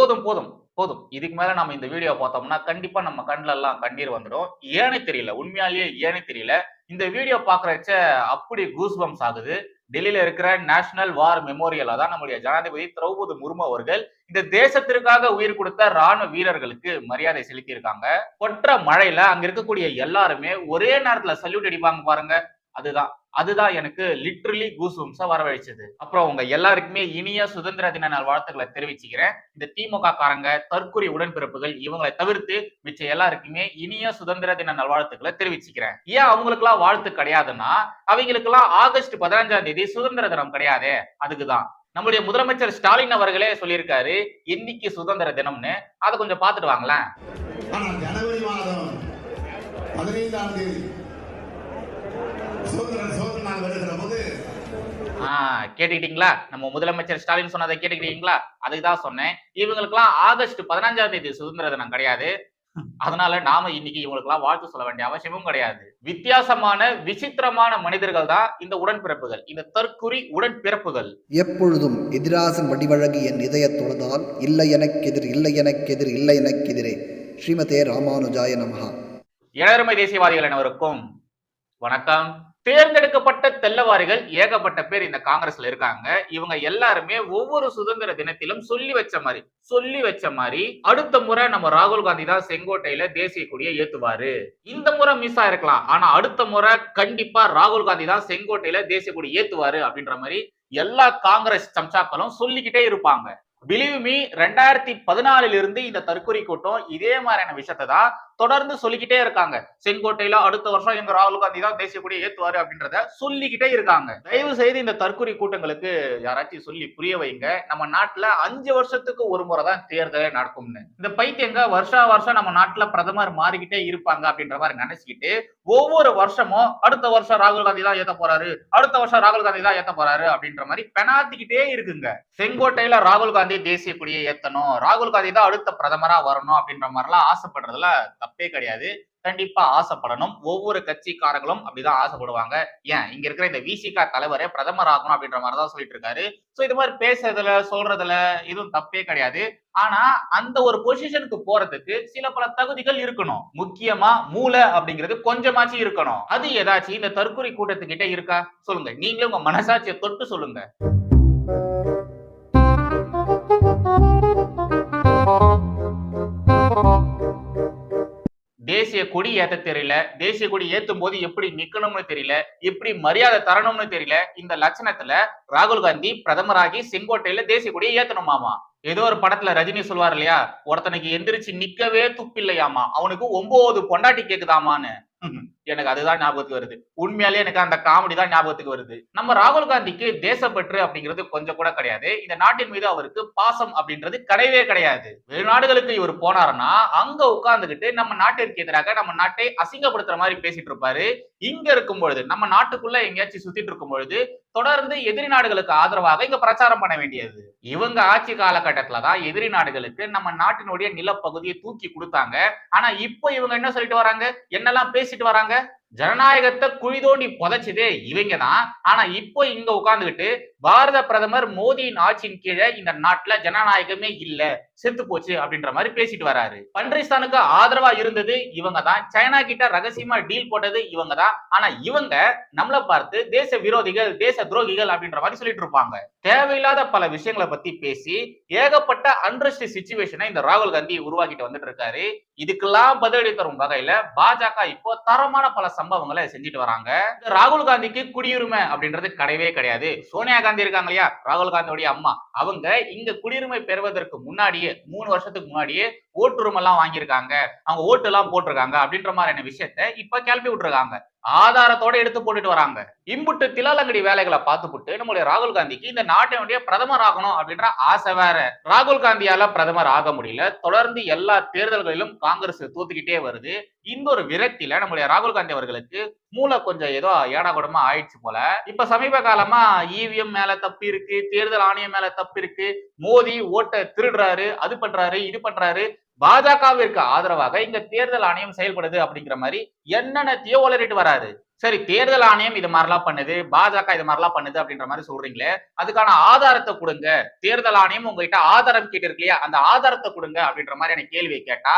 போதும் போதும் போதும். இதுக்கு மேல நம்ம இந்த வீடியோ பார்த்தோம்னா கண்டிப்பா நம்ம கண்ணுல எல்லாம் கண்ணீர் வந்துடும். ஏனே தெரியல உண்மையாலேயே ஏனே தெரியல. இந்த வீடியோ பாக்குறச்ச அப்படி கூஸ்பம்ஸ் ஆகுது. டெல்லியில இருக்கிற நேஷனல் வார் மெமோரியலா தான் நம்முடைய ஜனாதிபதி திரௌபதி முர்மு அவர்கள் இந்த தேசத்திற்காக உயிர் கொடுத்த ராணுவ வீரர்களுக்கு மரியாதை செலுத்தி இருக்காங்க கொற்ற மழையில அங்க இருக்கக்கூடிய எல்லாருமே ஒரே நேரத்துல சல்யூட் அடிப்பாங்க பாருங்க. அதுதான். அதுதான் எனக்கு லிட்ரலி கூஸ்பம்ஸா வரவழைச்சது. அப்புறம் உங்க எல்லாருக்குமே இனிய சுதந்திர தின நாள் வாழ்த்துக்களை தெரிவிச்சுக்கிறேன். இந்த திமுக காரங்க தற்கொலை உடன்பிறப்புகள் இவங்களை தவிர்த்து மிச்ச எல்லாருக்குமே இனிய சுதந்திர தின நாள் வாழ்த்துக்களை தெரிவிச்சுக்கிறேன். ஏன் அவங்களுக்குலாம் வாழ்த்து கிடையாதுன்னா அவங்களுக்குலாம் ஆகஸ்ட் பதினஞ்சாம் தேதி சுதந்திர தினம் கிடையாதே. அதுக்குதான். நம்முடைய முதலமைச்சர் ஸ்டாலின் அவர்களே சொல்லியிருக்காரு இன்னைக்கு சுதந்திர தினம்னு. அதை கொஞ்சம் பாத்துட்டு வாங்களேன். ஜனவரி மாதம் பதினைந்தாம் தேதி சுதந்திர சோதனை நாள் வருகிற போது ஆஹ் கேட்டுக்கிட்டீங்களா? நம்ம முதலமைச்சர் ஸ்டாலின் சொன்னதை கேட்டுக்கிட்டீங்களா? அதுக்கு தான் சொன்னேன். இவங்களுக்குலாம் ஆகஸ்ட் பதினஞ்சாம் தேதி சுதந்திர தினம் கிடையாது. அதனால நாம இன்னைக்கு இவங்களுக்குலாம் வாழ்த்து சொல்ல வேண்டிய அவசியமும் கிடையாது. வித்தியாசமான விசித்திரமான மனிதர்கள் தான் இந்த உடன்பிறப்புகள். இந்த தற்குறி உடன்பிறப்புகள். எப்பொழுதும் எதிராசன் வடிவழகு என் இதயத் தொழுதால் இல்லை எனக்கெதிர் இல்லை எனக்கெதிர் இல்லை எனக்கெதிரே ஸ்ரீமதே ராமானுஜாய நமஹா. இளருமை தேசியவாதிகள் அனைவருக்கும் வணக்கம். தேர்ந்தெடுக்கப்பட்ட தெல்லவாரிகள் ஏகப்பட்ட பேர் இந்த காங்கிரஸ்ல இருக்காங்க. இவங்க எல்லாருமே ஒவ்வொரு சுதந்திர தினத்திலும் சொல்லி வச்ச மாதிரி சொல்லி வச்ச மாதிரி அடுத்த முறை நம்ம ராகுல் காந்தி தான் செங்கோட்டையில தேசிய கொடியை ஏத்துவாரு. இந்த முறை மிஸ் ஆயிருக்கலாம். ஆனா அடுத்த முறை கண்டிப்பா ராகுல் காந்தி தான் செங்கோட்டையில தேசிய கொடி ஏத்துவாரு அப்படின்ற மாதிரி எல்லா காங்கிரஸ் சம்சாக்களும் சொல்லிக்கிட்டே இருப்பாங்க. பிலீவ் மீ ரெண்டாயிரத்தி பதினாலில் இருந்து இந்த தற்கொலை கூட்டம் இதே மாதிரியான விஷயத்தை தான் தொடர்ந்து சொல்லிக்கிட்டே இருக்காங்க. செங்கோட்டையில அடுத்த வருஷம் எங்க ராகுல் காந்தி தான் தேசிய கொடியை ஏத்துவாரு அப்படின்றத சொல்லிக்கிட்டே இருக்காங்க. தயவு செய்து இந்த தற்கொலை கூட்டங்களுக்கு யாராச்சும் சொல்லி புரிய வைங்க. நம்ம நாட்டுல அஞ்சு வருஷத்துக்கு ஒரு முறை தான் தேர்தலே நடக்கும்னு. இந்த பைத்தியங்க வருஷா வருஷம் நம்ம நாட்டுல பிரதமர் மாறிக்கிட்டே இருப்பாங்க அப்படின்ற மாதிரி நினைச்சுக்கிட்டு ஒவ்வொரு வருஷமும் அடுத்த வருஷம் ராகுல் காந்தி தான் ஏத்த போறாரு அடுத்த வருஷம் ராகுல் காந்தி தான் ஏத்த போறாரு அப்படின்ற மாதிரி பெனாத்திக்கிட்டே இருக்குங்க. செங்கோட்டையில ராகுல் காந்தி தேசிய கொடியை ஏத்தணும் ராகுல் காந்தி தான் அடுத்த பிரதமரா வரணும் அப்படின்ற மாதிரிலாம் ஆசைப்படுறதுல தப்பே கிடையாது. கண்டிப்பா ஆசைப்படணும். ஒவ்வொரு கட்சிக்காரங்களும் அப்படிதான் ஆசைப்படுவாங்க. ஏன்? இங்க இருக்கிற இந்த விசிகா தலைவரே பிரதமர் ஆகணும் அப்படின்ற மாதிரி தான் சொல்லிட்டு இருக்காரு. சோ இது மாதிரி பேசுறதுல சொல்றதுல இதுவும் தப்பே கிடையாது. ஆனா அந்த ஒரு பொசிஷனுக்கு போறதுக்கு சில பல தகுதிகள் இருக்கணும். முக்கியமா மூளை அப்படிங்கிறது கொஞ்சமாச்சும் இருக்கணும். அது ஏதாச்சும் இந்த தற்கொலை கூட்டத்துக்கிட்ட இருக்கா? சொல்லுங்க. நீங்களே உங்க மனசாட்சியை தொட்டு சொல்லுங்க. தேசிய கொடி ஏத்த தெரியல. தேசிய கொடி ஏத்தும் போது எப்படி நிக்கணும்னு தெரியல. எப்படி மரியாதை தரணும்னு தெரியல. இந்த லட்சணத்துல ராகுல் காந்தி பிரதமராகி செங்கோட்டையில தேசிய கொடியை ஏத்தணுமாமா? ஏதோ ஒரு படத்துல ரஜினி சொல்வார் இல்லையா? ஒருத்தனுக்கு எந்திரிச்சு நிக்கவே துப்பில்லையாமா? அவனுக்கு ஒன்பது பொண்டாட்டி கேக்குதாமான்னு. எனக்கு அதுதான் ஞாபகத்துக்கு வருது. உண்மையாலே எனக்கு அந்த காமெடி தான் ஞாபகத்துக்கு வருது. நம்ம ராகுல் காந்திக்கு தேசப்பற்று அப்படிங்கிறது கொஞ்சம் கூட கிடையாது. இந்த நாட்டின் மீது அவருக்கு பாசம் அப்படின்றது கிடையவே கிடையாது. வெளிநாடுகளுக்கு இவர் போனாருன்னா அங்க உட்கார்ந்துகிட்டு நம்ம நாட்டிற்கு எதிராக நம்ம நாட்டை அசிங்கப்படுத்துற மாதிரி பேசிட்டு இருப்பாரு. இங்க இருக்கும் பொழுது நம்ம நாட்டுக்குள்ள எங்கேயாச்சும் சுத்திட்டு இருக்கும் பொழுது தொடர்ந்து எதிரி நாடுகளுக்கு ஆதரவாக இங்க பிரச்சாரம் பண்ண வேண்டியது. இவங்க ஆட்சி காலகட்டத்துல தான் எதிரி நாடுகளுக்கு நம்ம நாட்டினுடைய நிலப்பகுதியை தூக்கி கொடுத்தாங்க. ஆனா இப்போ இவங்க என்ன சொல்லிட்டு வராங்க? என்னெல்லாம் பேசிட்டு வராங்க? ஜனநாயகத்தை குழி தோண்டி புதைச்சதே இவங்க தான். ஆனா இப்போ இங்க உட்காந்துக்கிட்டு பாரத பிரதமர் மோடியின் ஆட்சியின் கீழே இந்த நாட்டுல ஜனநாயகமே இல்ல செத்து போச்சு அப்படின்ற மாதிரி பேசிட்டு வராரு. பன்றிஸ்தானுக்கு ஆதரவா இருந்தது இவங்க தான் சைனா கிட்ட ரகசியமா டீல் போட்டது இவங்க தான் ஆனா இவங்க நம்மளை பார்த்து தேச விரோதிகள் தேச துரோகிகள் அப்படின்ற மாதிரி சொல்லிட்டு இருப்பாங்க. தேவையில்லாத பல விஷயங்களை பத்தி பேசி ஏகப்பட்ட அன்ரெஸ்ட் சுச்சுவேஷனை இந்த ராகுல் காந்தி உருவாக்கிட்டு வந்துட்டு இருக்காரு. இதுக்கெல்லாம் பதிலடி தரும் வகையில பாஜக இப்போ தரமான பல சம்பவங்களை செஞ்சுட்டு வராங்க. ராகுல் காந்திக்கு குடியுரிமை அப்படின்றது கிடையவே கிடையாது. சோனியா காந்தி இருக்காங்க இல்லையா? ராகுல் காந்தியோடைய அம்மா. அவங்க இங்க குடியுரிமை பெறுவதற்கு முன்னாடியே மூணு வருஷத்துக்கு முன்னாடியே ஓட்டுரிமை எல்லாம் வாங்கியிருக்காங்க. அவங்க ஓட்டு எல்லாம் போட்டிருக்காங்க அப்படின்ற மாதிரியான விஷயத்த இப்ப கிளப்பி விட்டுருக்காங்க. ஆதாரத்தோட எடுத்து போட்டுட்டு வராங்க. இம்புட்டு திலாலங்கடி வேலைகளை பார்த்துப்புட்டு நம்மளுடைய ராகுல் காந்திக்கு இந்த நாட்டினுடைய பிரதமர் ஆகணும் அப்படின்ற ஆசை வேற. ராகுல் காந்தியால பிரதமர் ஆக முடியல. தொடர்ந்து எல்லா தேர்தல்களிலும் காங்கிரஸ் தோத்துக்கிட்டே வருது. இந்த ஒரு விரக்தியில நம்மளுடைய ராகுல் காந்தி அவர்களுக்கு மூளை கொஞ்சம் ஏதோ ஏடா கூடமா ஆயிடுச்சு போல. இப்ப சமீப காலமா இவிஎம் மேல தப்பு இருக்கு தேர்தல் ஆணையம் மேல தப்பு இருக்கு. மோடி ஓட்டை திருடுறாரு அது பண்றாரு இது பண்றாரு. பாஜகவிற்கு ஆதரவாக இங்க தேர்தல் ஆணையம் செயல்படுது அப்படிங்கிற மாதிரி என்னென்னத்தையோ உளறிட்டு வராது சரி தேர்தல் ஆணையம் இது மாதிரிலாம் பண்ணுது பாஜக இது மாதிரிலாம் பண்ணுது அப்படின்ற மாதிரி சொல்றீங்களே அதுக்கான ஆதாரத்தை கொடுங்க. தேர்தல் ஆணையம் உங்ககிட்ட ஆதாரம் கேட்டிருக்கு இல்லையா அந்த ஆதாரத்தை கொடுங்க அப்படின்ற மாதிரியான கேள்வியை கேட்டா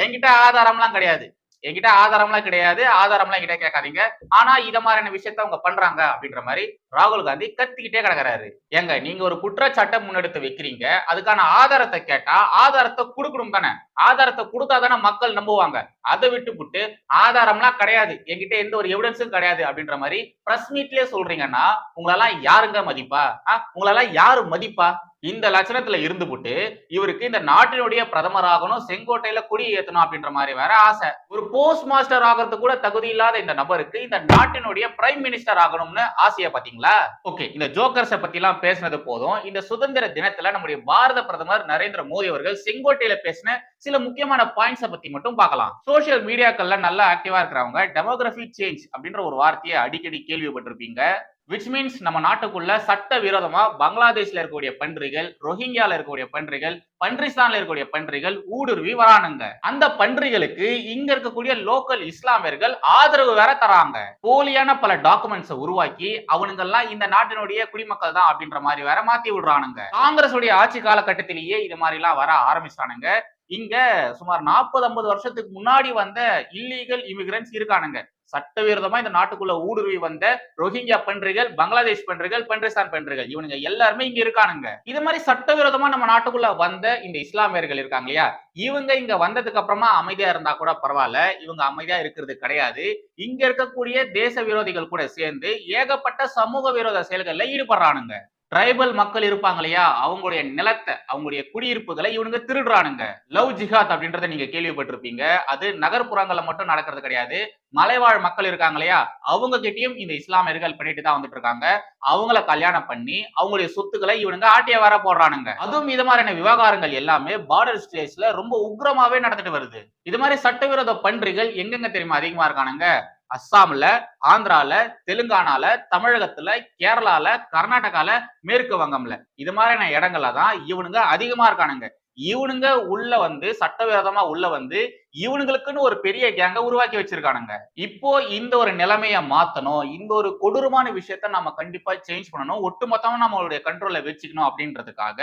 என்கிட்ட ஆதாரம்லாம் கிடையாது. என்கிட்ட ஆதாரம்லாம் கிடையாது ஆதாரம்லாம் என்கிட்ட கேட்காதீங்க. ஆனா இத மாதிரியான விஷயத்த அவங்க பண்றாங்க அப்படின்ற மாதிரி ராகுல் காந்தி கத்திக்கிட்டே கிடக்குறாரு. ஏங்க நீங்க ஒரு குற்றச்சாட்டை முன்னெடுத்து வைக்கிறீங்க. அதுக்கான ஆதாரத்தை கேட்டா ஆதாரத்தை கொடுக்கணும் தானே. ஆதாரத்தை கொடுத்தா தானே மக்கள் நம்புவாங்க. அதை விட்டு புட்டு ஆதாரம்லாம் கிடையாது. என்கிட்ட எந்த ஒரு எவிடன்ஸும் கிடையாது அப்படின்ற மாதிரி பிரஸ் மீட்லயே சொல்றீங்கன்னா உங்களெல்லாம் யாருங்க மதிப்பா? ஆ, உங்களெல்லாம் யாரு மதிப்பா? இந்த லட்சணத்துல இருந்துபுட்டு இவருக்கு இந்த நாட்டினுடைய பிரதமர் ஆகணும் செங்கோட்டையில குடி ஏத்தணும் அப்படின்ற மாதிரி வேற ஆசை. ஒரு போஸ்ட் மாஸ்டர் ஆகிறது கூட தகுதி இல்லாத இந்த நபருக்கு இந்த நாட்டினுடைய பிரைம் மினிஸ்டர் ஆகணும்னு ஆசையை பாத்தீங்களா? ஓகே இந்த ஜோக்கர்ஸை பத்தி எல்லாம் பேசினது போதும். இந்த சுதந்திர தினத்துல நம்முடைய பாரத பிரதமர் நரேந்திர மோடி அவர்கள் செங்கோட்டையில பேசின சில முக்கியமான பாயிண்ட்ஸை பத்தி மட்டும் பார்க்கலாம் சோஷியல் மீடியாக்கள்ல நல்லா ஆக்டிவா இருக்கிறவங்க டெமோகிராஃபி சேஞ்ச் அப்படின்ற ஒரு வார்த்தையை அடிக்கடி கேள்விப்பட்டிருப்பீங்க. விச் மீன்ஸ் நம்ம நாட்டுக்குள்ள சட்ட விரோதமா பங்களாதேஷ்ல இருக்கக்கூடிய பன்றிகள் ரோஹிங்கியால இருக்கக்கூடிய பன்றிகள் பன்றிஸ்தான்ல இருக்கக்கூடிய பன்றிகள் ஊடுருவி வரானுங்க. அந்த பன்றிகளுக்கு இங்க இருக்கக்கூடிய லோக்கல் இஸ்லாமியர்கள் ஆதரவு வேற தராங்க. போலியான பல டாக்குமெண்ட்ஸ் உருவாக்கி அவனுங்கெல்லாம் இந்த நாட்டினுடைய குடிமக்கள் தான் அப்படின்ற மாதிரி வேற மாத்தி விடுறானுங்க. காங்கிரஸ் உடைய ஆட்சி காலகட்டத்திலேயே இது மாதிரி எல்லாம் வர ஆரம்பிச்சானுங்க இங்க சுமார் நாற்பது ஐம்பது வருஷத்துக்கு முன்னாடி வந்த இல்லீகல் இமிகிரன்ஸ் இருக்கானுங்க. சட்டவிரோதமா இந்த நாட்டுக்குள்ள ஊடுருவி வந்த ரோஹிங்கியா பன்றிகள் பங்களாதேஷ் பன்றிகள் பன்றிஸ்தான் பன்றிகள் இவனுங்க எல்லாருமே இங்க இருக்கானுங்க. இது மாதிரி சட்டவிரோதமா நம்ம நாட்டுக்குள்ள வந்த இந்த இஸ்லாமியர்கள் இருக்காங்க இல்லையா? இவங்க இங்க வந்ததுக்கு அப்புறமா அமைதியா இருந்தா கூட பரவாயில்ல. இவங்க அமைதியா இருக்கிறது கிடையாது. இங்க இருக்கக்கூடிய தேச விரோதிகள் கூட சேர்ந்து ஏகப்பட்ட சமூக விரோத செயல்களில் ஈடுபடுறானுங்க. ட்ரைபல் மக்கள் இருப்பாங்க இல்லையா? அவங்களுடைய நிலத்தை அவங்களுடைய குடியிருப்புகளை இவனுங்க திருடுறானுங்க. லவ் ஜிஹாத் அப்படின்றத நீங்க கேள்விப்பட்டிருப்பீங்க. அது நகர்ப்புறங்கள்ல மட்டும் நடக்கிறது கிடையாது. மலைவாழ் மக்கள் இருக்காங்க இல்லையா? அவங்க கிட்டயும் இந்த இஸ்லாமியர்கள் பண்ணிட்டு தான் வந்துட்டு இருக்காங்க அவங்கள கல்யாணம் பண்ணி அவங்களுடைய சொத்துக்களை இவனுங்க ஆட்டிய வர போடுறானுங்க. அதுவும் இது மாதிரியான விவகாரங்கள் எல்லாமே பார்டர் ஸ்டேட்ஸ்ல ரொம்ப உக்ரமாவே நடந்துட்டு வருது. இது மாதிரி சட்டவிரோத பன்றிகள் எங்கெங்க தெரியுமா? அதிகமா இருக்கானுங்க. அஸ்ஸாம்ல ஆந்திரால தெலுங்கானால தமிழகத்துல கேரளால கர்நாடகால மேற்கு வங்கம்ல. இது மாதிரியான இடங்கள்ல தான் இவனுங்க அதிகமா இருக்கானுங்க. இவனுங்க உள்ள வந்து சட்டவிரோதமா உள்ள வந்து இவனுங்களுக்குன்னு ஒரு பெரிய கேங்க உருவாக்கி வச்சிருக்கானுங்க. இப்போ இந்த ஒரு நிலைமைய மாத்தணும் இந்த ஒரு கொடூரமான விஷயத்த நம்ம கண்டிப்பா சேஞ்ச் பண்ணணும் ஒட்டுமொத்தமா நம்மளுடைய கண்ட்ரோல்ல வச்சுக்கணும் அப்படின்றதுக்காக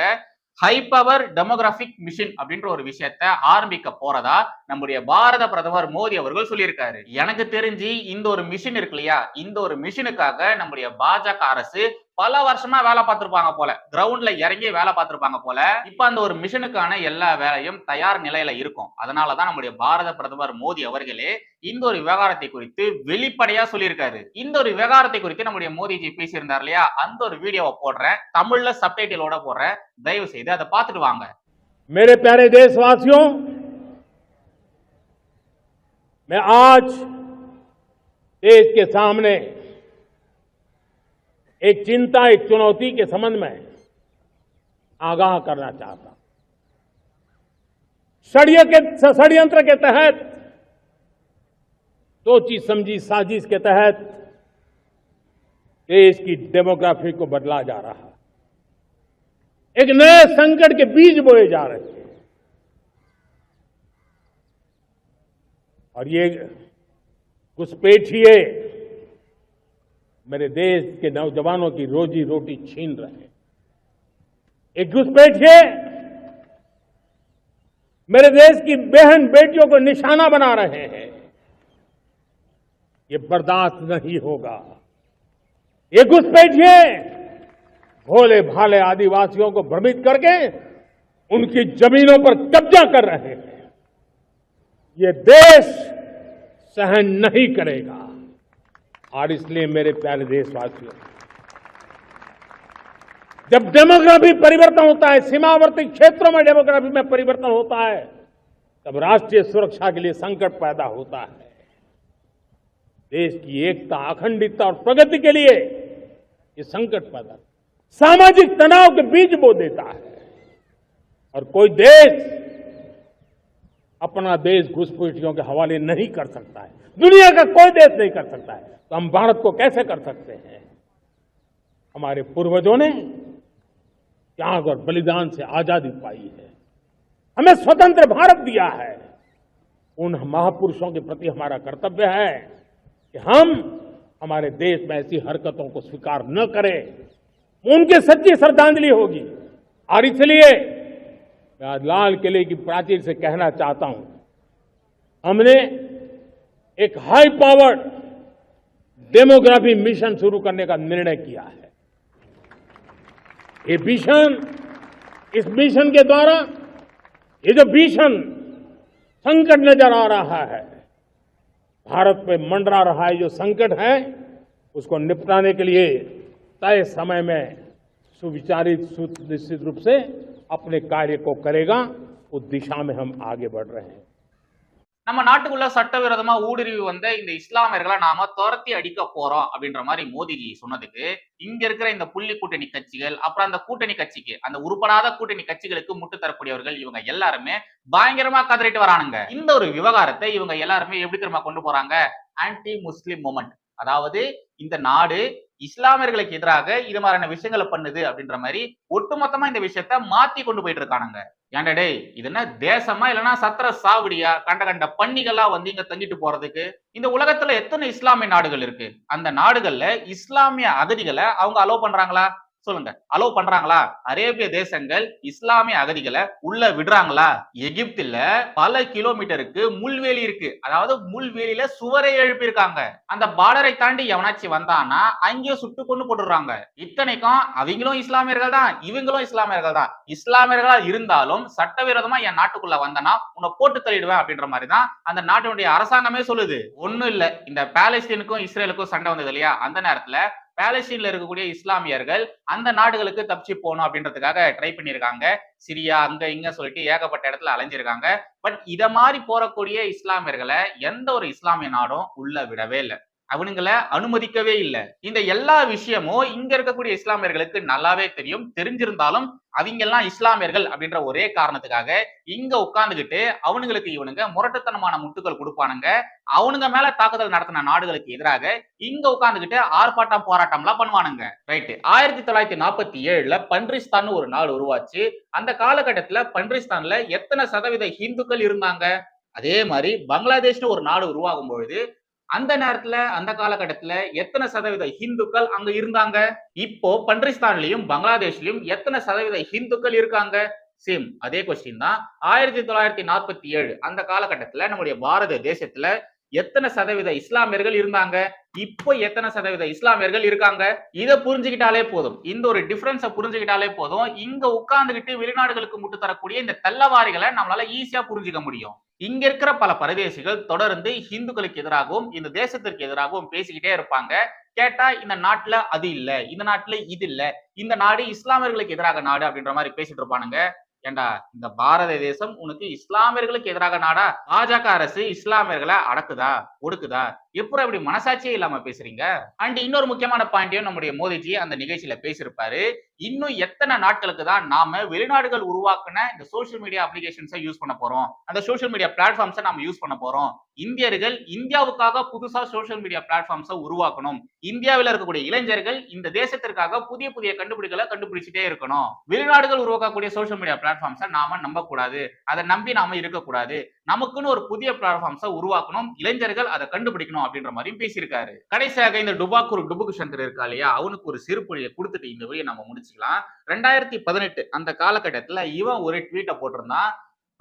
ஹை பவர் டெமோகிராபிக் மிஷின் அப்படின்ற ஒரு விஷயத்த ஆரம்பிக்க போறதா நம்முடைய பாரத பிரதமர் மோடி அவர்கள் சொல்லியிருக்காரு. எனக்கு தெரிஞ்சு இந்த ஒரு மிஷின் இருக்கு இல்லையா? இந்த ஒரு மிஷினுக்காக நம்முடைய பாஜக அரசு பல வருஷமா வேலை பார்த்திருப்பாங்க போல கிரவுண்ட்ல இறங்கி வேலை பார்த்திருப்பாங்க போல இப்ப அந்த ஒரு மிஷனுக்கான எல்லா வேலையும் தயார் நிலையில இருக்கும் அதனாலதான் நம்முடைய பாரத பிரதமர் மோடி அவர்களே இந்த ஒரு விவகாரத்தை குறித்து வெளிப்படையா சொல்லியிருக்காரு இந்த ஒரு விவகாரத்தை குறித்து நம்முடைய மோடிஜி பேசியிருந்தார் இல்லையா அந்த ஒரு வீடியோவை போடுறேன் தமிழ்ல சப்டைட்டிலோட போடுறேன் தயவு செய்து அதை பார்த்துட்டு வாங்க मेरे प्यारे देशवासियों मैं आज देश के सामने एक चिंता एक चुनौती के संबंध में आगाह करना चाहता हूँ। षड्यंत्र के तहत, सोची तो समझी साजिश के तहत देश की डेमोग्राफी को बदला जा रहा है। एक नए संकट के बीज बोए जा रहे हैं। और ये घुसपैठिए मेरे देश के नौजवानों की रोजी रोटी छीन रहे हैं। एक घुसपैठिए मेरे देश की बहन बेटियों को निशाना बना रहे हैं। ये बर्दाश्त नहीं होगा। ये घुसपैठिए भोले भाले आदिवासियों को भ्रमित करके उनकी जमीनों पर कब्जा कर रहे हैं। ये देश सहन नहीं करेगा। और इसलिए मेरे प्यारे देशवासियों, जब डेमोग्राफी परिवर्तन होता है, सीमावर्ती क्षेत्रों में डेमोग्राफी में परिवर्तन होता है, तब राष्ट्रीय सुरक्षा के लिए संकट पैदा होता है। देश की एकता, अखंडितता और प्रगति के लिए ये संकट पैदा सामाजिक तनाव के बीज बो देता है। और कोई देश अपना देश घुसपैठियों के हवाले नहीं कर सकता है। दुनिया का कोई देश नहीं कर सकता है। तो हम भारत को कैसे कर सकते हैं? हमारे पूर्वजों ने त्याग और बलिदान से आज़ादी पाई है। हमें स्वतंत्र भारत दिया है। उन महापुरुषों के प्रति हमारा कर्तव्य है कि हम हमारे देश में ऐसी हरकतों को स्वीकार न करें। उनकी सच्ची श्रद्धांजलि होगी। और इसलिए मैं आज लाल किले की प्राचीर से कहना चाहता हूँ। हमने एक हाई पावर्ड डेमोग्राफी मिशन शुरू करने का निर्णय किया है। ये मिशन इस मिशन के द्वारा, ये जो भीषण संकट नज़र आ रहा है, भारत पे मंडरा रहा है, जो संकट है, उसको निपटाने के लिए तय समय में सुविचारित, सुनिश्चित रूप से अपने कार्य को करेगा उस दिशा में हम आगे बढ़ रहे हैं நம்ம நாட்டுக்குள்ள சட்டவிரோதமா ஊடுருவி வந்த இந்த இஸ்லாமியர்களை நாம துரத்தி அடிக்க போறோம் அப்படின்ற மாதிரி மோடிஜி சொன்னதுக்கு இங்க இருக்கிற இந்த புள்ளி கூட்டணி கட்சிகள் அப்புறம் அந்த கூட்டணி கட்சிக்கு அந்த உருப்படாத கூட்டணி கட்சிகளுக்கு முட்டு தரக்கூடியவர்கள் இவங்க எல்லாருமே பயங்கரமா கதறிட்டு வரானுங்க இந்த ஒரு விவகாரத்தை இவங்க எல்லாருமே எப்படி தெரியுமா கொண்டு போறாங்க ஆன்டி முஸ்லிம் மூமெண்ட் அதாவது இந்த நாடு இஸ்லாமியர்களுக்கு எதிராக இது மாதிரியான விஷயங்களை பண்ணுது அப்படின்ற மாதிரி ஒட்டுமொத்தமா இந்த விஷயத்த மாத்தி கொண்டு போயிட்டு இருக்கானுங்க. ஏன்டா டேய் இது என்ன தேசமா இல்லைன்னா சத்திர சாவடியா? கண்ட கண்ட பன்னிகளா வந்து இங்க தங்கிட்டு போறதுக்கு இந்த உலகத்துல எத்தனை இஸ்லாமிய நாடுகள் இருக்கு? அந்த நாடுகள்ல இஸ்லாமிய அகதிகளை அவங்க அலோவ் பண்றாங்களா? சொல்லுங்க. அலோவ் பண்றாங்களா? அரேபிய தேசங்கள் இஸ்லாமிய அகதிகளை உள்ள விடுறாங்களா? எகிப்துல பல கிலோமீட்டருக்கு முள்வேலி இருக்கு. அதாவது முள்வேலியில சுவரை எழுப்பியிருக்காங்க. அந்த பார்டரை தாண்டி எவனாச்சும் வந்தானா அங்கேயும் சுட்டு கொண்டு போட்டுடுறாங்க. இத்தனைக்கும் அவங்களும் இஸ்லாமியர்கள் தான். இவங்களும் இஸ்லாமியர்கள் தான். இஸ்லாமியர்களா இருந்தாலும் சட்டவிரோதமா என் நாட்டுக்குள்ள வந்தனா உன்னை போட்டு தள்ளிடுவேன் அப்படின்ற மாதிரி தான் அந்த நாட்டினுடைய அரசாங்கமே சொல்லுது. ஒண்ணும் இல்ல. இந்த பாலஸ்தீனுக்கும் இஸ்ரேலுக்கும் சண்டை வந்தது இல்லையா? அந்த நேரத்துல பேலஸ்டீன்ல இருக்கக்கூடிய இஸ்லாமியர்கள் அந்த நாடுகளுக்கு தப்பிச்சு போகணும் அப்படின்றதுக்காக ட்ரை பண்ணியிருக்காங்க. சிரியா அங்க இங்க சொல்லிட்டு ஏகப்பட்ட இடத்துல அலைஞ்சிருக்காங்க. பட் இத மாதிரி போறக்கூடிய இஸ்லாமியர்களை எந்த ஒரு இஸ்லாமிய நாடும் உள்ள விடவே இல்லை. அவனுங்களை அனுமதிக்கவே இல்லை. இந்த எல்லா விஷயமும் இங்க இருக்கக்கூடிய இஸ்லாமியர்களுக்கு நல்லாவே தெரியும். தெரிஞ்சிருந்தாலும் அவங்க எல்லாம் இஸ்லாமியர்கள் அப்படின்ற ஒரே காரணத்துக்காக இங்க உட்கார்ந்துகிட்டு அவனுங்களுக்கு இவனுங்க முரட்டுத்தனமான முட்டுகள் கொடுப்பானுங்க. அவனுங்க மேல தாக்குதல் நடத்தின நாடுகளுக்கு எதிராக இங்க உட்கார்ந்துகிட்டு ஆர்ப்பாட்டம் போராட்டம் எல்லாம் பண்ணுவானுங்க. ரைட்டு ஆயிரத்தி தொள்ளாயிரத்தி நாற்பத்தி ஏழுல பன்றிஸ்தான் ஒரு நாடு உருவாச்சு. அந்த காலகட்டத்துல பன்றிஸ்தான்ல எத்தனை சதவீத இந்துக்கள் இருந்தாங்க? அதே மாதிரி பங்களாதேஷ்னு ஒரு நாடு உருவாகும் பொழுது அந்த நேரத்துல அந்த காலகட்டத்துல எத்தனை சதவீத ஹிந்துக்கள் அங்க இருந்தாங்க? இப்போ பன்றிஸ்தான்லயும் பங்களாதேஷ்லயும் எத்தனை சதவீத ஹிந்துக்கள் இருக்காங்க? சேம் அதே கொஸ்டின் தான் ஆயிரத்தி தொள்ளாயிரத்தி நாற்பத்தி ஏழு அந்த காலகட்டத்துல நம்முடைய பாரத தேசத்துல எத்தனை சதவீத இஸ்லாமியர்கள் இருந்தாங்க? இப்போ எத்தனை சதவீத இஸ்லாமியர்கள் இருக்காங்க? இதை புரிஞ்சுக்கிட்டாலே போதும். இந்த ஒரு டிஃபரன்ஸை புரிஞ்சுக்கிட்டாலே போதும். இங்க உட்கார்ந்துகிட்டு வெளிநாடுகளுக்கு முட்டு தரக்கூடிய இந்த தள்ளவாரிகளை நம்மளால ஈஸியா புரிஞ்சுக்க முடியும். இங்க இருக்கிற பல பரதேசிகள் தொடர்ந்து இந்துக்களுக்கு எதிராகவும் இந்த தேசத்திற்கு எதிராகவும் பேசிக்கிட்டே இருப்பாங்க. கேட்டா இந்த நாட்டுல அது இல்ல இந்த நாட்டுல இது இல்ல இந்த நாடு இஸ்லாமியர்களுக்கு எதிராக நாடு அப்படின்ற மாதிரி பேசிட்டு இருப்பானுங்க. ஏண்டா இந்த பாரத தேசம் உனக்கு இஸ்லாமியர்களுக்கு எதிராக நாடா? பாஜக அரசு இஸ்லாமியர்களை அடக்குதா? ஒடுக்குதா? எப்பறம் இப்படி மனசாட்சியே இல்லாம பேசுறீங்க? அண்ட் இன்னொரு முக்கியமான பாயிண்டையும் நம்முடைய மோடிஜி அந்த நிகழ்ச்சியில பேசியிருப்பாரு. இன்னும் எத்தனை நாட்களுக்கு தான் நாம வெளிநாடுகள் உருவாக்குன இந்த சோஷியல் மீடியா அப்ளிகேஷன்ஸை யூஸ் பண்ண போறோம்? அந்த சோஷியல் மீடியா பிளாட்ஃபார்ம்ஸை நாம யூஸ் பண்ண போறோம். இந்தியர்கள் இந்தியாவுக்காக புதுசா சோஷியல் மீடியா பிளாட்ஃபார்ம்ஸை உருவாக்கணும். இந்தியாவில் இருக்கக்கூடிய இளைஞர்கள் இந்த தேசத்திற்காக புதிய புதிய கண்டுபிடிகளை கண்டுபிடிச்சிட்டே இருக்கணும். வெளிநாடுகள் உருவாக்கக்கூடிய சோஷியல் மீடியா பிளாட்ஃபார்ம்ஸை நாம நம்பக்கூடாது. அதை நம்பி நாம இருக்கக்கூடாது. நமக்குன்னு ஒரு புதிய பிளாட்ஃபார்ம்ஸை உருவாக்கணும். இளைஞர்கள் அதை கண்டுபிடிக்கணும் அப்படின்ற மாதிரியும் பேசியிருக்காரு. கடைசியாக இந்த டுபாக்கூர் டுபுக்கு சங்கர் இருக்கா இல்லையா? அவனுக்கு ஒரு சிறுப்புழியை கொடுத்துட்டு இந்த வழியை நம்ம முடிச்சுக்கலாம். ரெண்டாயிரத்தி பதினெட்டு அந்த காலகட்டத்துல இவன் ஒரு ட்வீட்டை போட்டிருந்தான்.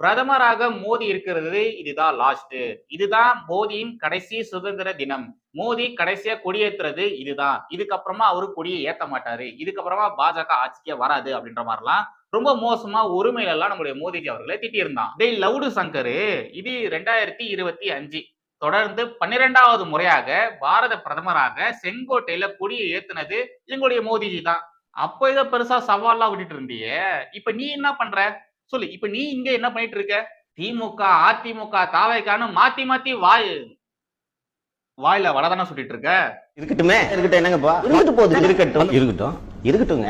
பிரதமராக மோடி இருக்கிறது இதுதான் லாஸ்ட் இதுதான் மோடியின் கடைசி சுதந்திர தினம். மோடி கடைசியா கொடியேற்றுறது இதுதான். இதுக்கப்புறமா அவரு கொடியை ஏத்த மாட்டாரு. இதுக்கப்புறமா பாஜக ஆட்சிக்கே வராது அப்படின்ற மாதிரிலாம் ரொம்ப மோசமா ஒருமையில எல்லாம் நம்முடைய மோடிஜி அவர்களை திட்டியிருந்தான். டேய் லவுடு சங்கரு இது ரெண்டாயிரத்தி இருபத்தி அஞ்சு. தொடர்ந்து பன்னிரெண்டாவது முறையாக பாரத பிரதமராக செங்கோட்டையில கொடியை ஏத்துனது எங்களுடைய மோடிஜி தான். அப்போ ஏதோ பெருசா சவால்லாம் விட்டுட்டு இருந்தியே. இப்ப நீ என்ன பண்ற? சொல்லு இப்ப நீ இங்க என்ன பண்ணிட்டு இருக்க? திமுக அதிமுக தாவைக்கான்னு மாத்தி மாத்தி வாய் வாயில வடதானே சுட்டிட்டு இருக்க? இருக்கட்டுமே. இருக்கட்டும் என்னங்கப்பா? இருக்கட்டும் போகுது. இருக்கட்டும். இருக்கட்டும். இருக்கட்டும்.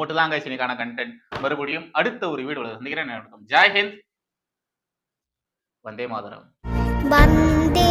மட்டும்தாங்க இன்னைக்கான கண்டென்ட் மறுபடியும் அடுத்த ஒரு வீடு சந்திக்கிறேன் ஜெய்ஹிந்த் வந்தே மாதரம். வந்தே